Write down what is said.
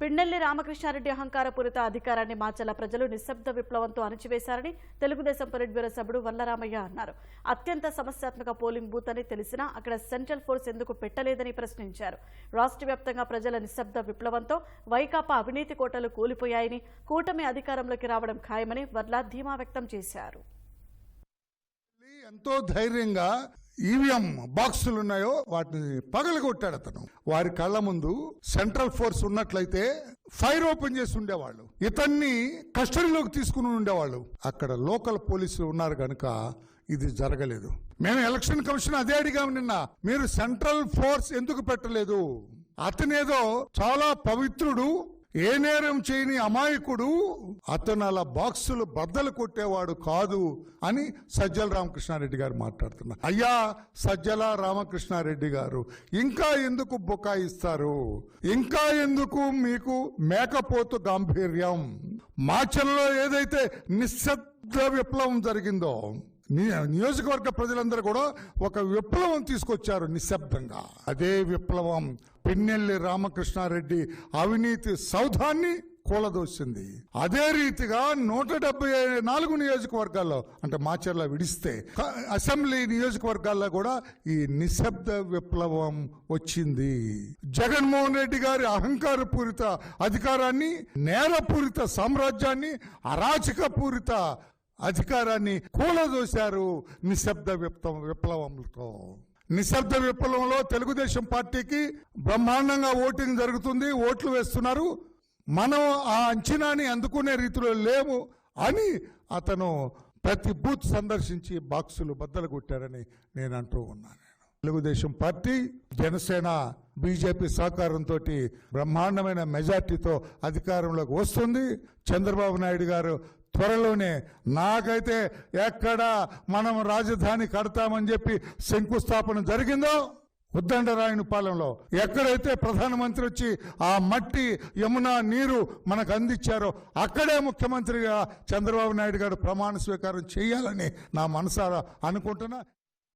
పిండెల్లి రామకృష్ణారెడ్డి అహంకారపూరిత అధికారాన్ని మార్చేలా ప్రజలు నిశ్శబ్ద విప్లవంతో అణచివేశారని తెలుగుదేశం పొలిట్ బ్యూరో సభ్యుడు వల్లరామయ్య అన్నారు. అత్యంత సమస్యాత్మక పోలింగ్ బూత్ అని తెలిసినా అక్కడ సెంట్రల్ ఫోర్స్ ఎందుకు పెట్టలేదని ప్రశ్నించారు. రాష్ట్ర వ్యాప్తంగా ప్రజల నిశ్శబ్ద విప్లవంతో వైకాపా అవినీతి కోటలు కూలిపోయాయని కూటమి అధికారంలోకి రావడం ఖాయమని వర్ల ధీమా వ్యక్తం చేశారు. ఎంతో ధైర్యంగా ఈవీఎం బాక్సులు ఉన్నాయో వాటిని పగలగొట్టాడు అతను. వారి కళ్ళ ముందు సెంట్రల్ ఫోర్స్ ఉన్నట్లయితే ఫైర్ ఓపెన్ చేసి ఉండేవాళ్ళు. ఇతన్ని కస్టడీలోకి తీసుకుని ఉండేవాళ్ళు. అక్కడ లోకల్ పోలీసులు ఉన్నారు కనుక ఇది జరగలేదు. మేము ఎలక్షన్ కమిషన్ అదే అడిగాము నిన్న. మీరు సెంట్రల్ ఫోర్స్ ఎందుకు పెట్టలేదు? అతనేదో చాలా పవిత్రుడు ఏ నేరం చేయని అమాయకుడు అతను అలా బాక్సులు బద్దలు కొట్టేవాడు కాదు అని సజ్జల రామకృష్ణారెడ్డి గారు మాట్లాడుతున్నారు. అయ్యా సజ్జల రామకృష్ణారెడ్డి గారు ఇంకా ఎందుకు బుకాయిస్తారు? ఇంకా ఎందుకు మీకు మేకపోతు గాంభీర్యం? మాచల్లో ఏదైతే నిశ్శబ్ద విప్లవం జరిగిందో నియోజకవర్గ ప్రజలందరూ కూడా ఒక విప్లవం తీసుకొచ్చారు నిశ్శబ్దంగా. అదే విప్లవం పిన్నెల్లి రామకృష్ణారెడ్డి అవినీతి సౌధాన్ని కూలదోసింది. అదే రీతిగా నూట డెబ్బై నాలుగు నియోజకవర్గాల్లో అంటే మాచర్ల విడిస్తే అసెంబ్లీ నియోజకవర్గాల్లో కూడా ఈ నిశ్శబ్ద విప్లవం వచ్చింది. జగన్మోహన్ రెడ్డి గారి అహంకారపూరిత అధికారాన్ని నేరపూరిత సామ్రాజ్యాన్ని అరాచకపూరిత అధికారాన్ని కూలదోశారు నిశ్శబ్ద విప్లవం విప్లవంతో. నిశ్శబ్ద విప్లవంలో తెలుగుదేశం పార్టీకి బ్రహ్మాండంగా ఓటింగ్ జరుగుతుంది ఓట్లు వేస్తున్నారు. మనం ఆ అంచనాని అందుకునే రీతిలో లేము అని అతను ప్రతి బూత్ సందర్శించి బాక్సులు బద్దలు కొట్టారని నేను అంటూ ఉన్నాను తెలుగుదేశం పార్టీ జనసేన బీజేపీ సహకారంతో బ్రహ్మాండమైన మెజార్టీతో అధికారంలోకి వస్తుంది. చంద్రబాబు నాయుడు గారు త్వరలోనే నాకైతే ఎక్కడ మనం రాజధాని కడతామని చెప్పి శంకుస్థాపన జరిగిందో ఉద్దండరాయుని పాలెంలో ఎక్కడైతే ప్రధానమంత్రి వచ్చి ఆ మట్టి యమున నీరు మనకు అందించారో అక్కడే ముఖ్యమంత్రిగా చంద్రబాబు నాయుడు గారు ప్రమాణ స్వీకారం చేయాలని నా మనసారా అనుకుంటున్నా.